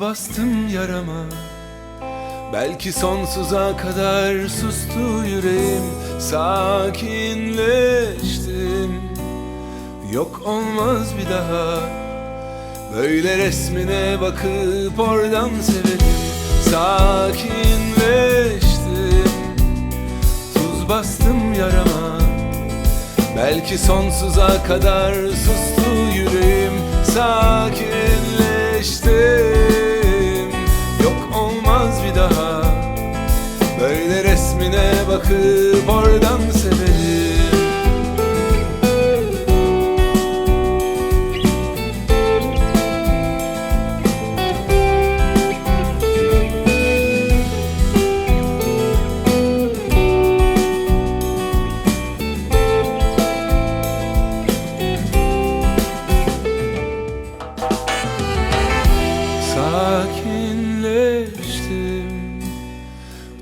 bastım yarama. Belki sonsuza kadar sustu yüreğim. Sakinleştim. Yok olmaz bir daha. Böyle resmine bakıp oradan severim. Sakinleştim. Tuz bastım yarama. Belki sonsuza kadar sustu bakıp oradan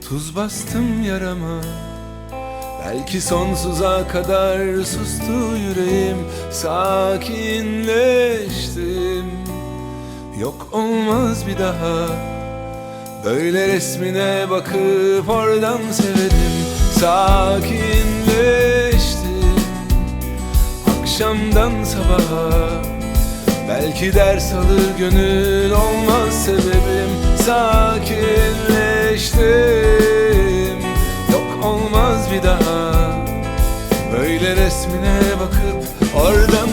Tuz bastım yarama. Belki sonsuza kadar sustu yüreğim. Sakinleştim. Yok olmaz bir daha. Böyle resmine bakıp oradan severim. Sakinleştim. Akşamdan sabaha. Belki ders alır gönül olmaz sebebim. Sakinleştim bir daha. Böyle resmine bakıp oradan